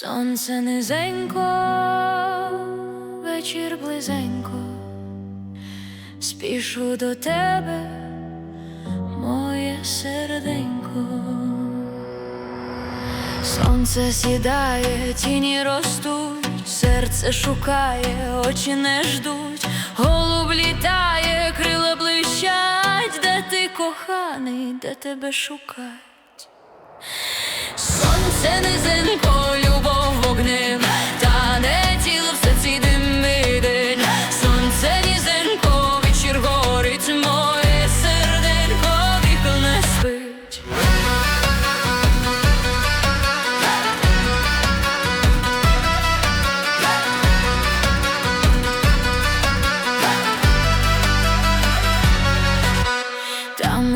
Сонце низенько, вечір близенько, спішу до тебе, моє серденько. Сонце сідає, тіні ростуть, серце шукає, очі не ждуть, голуб літає, крила блищать, де ти коханий, де тебе шукать.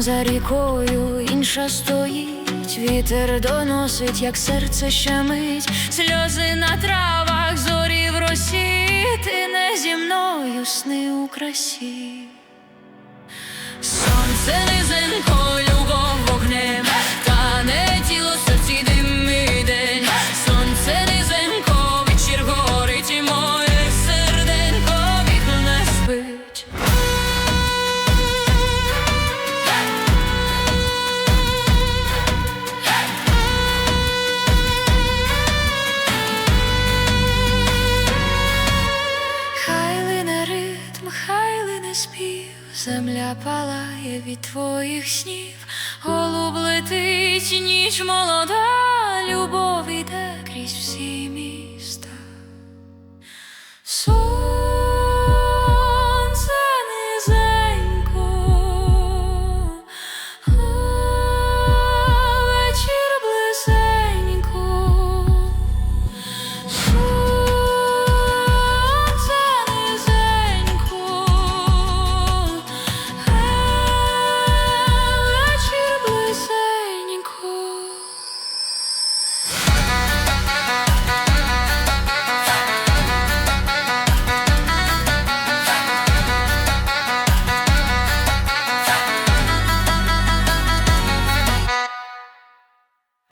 За рікою інша стоїть, вітер доносить, як серце щемить, сльози на травах, зорі в росі, ти не зі мною сни у красі. Сонце низенько, земля палає від твоїх снів, голуб летить, ніч молода, любов іде крізь всі міста.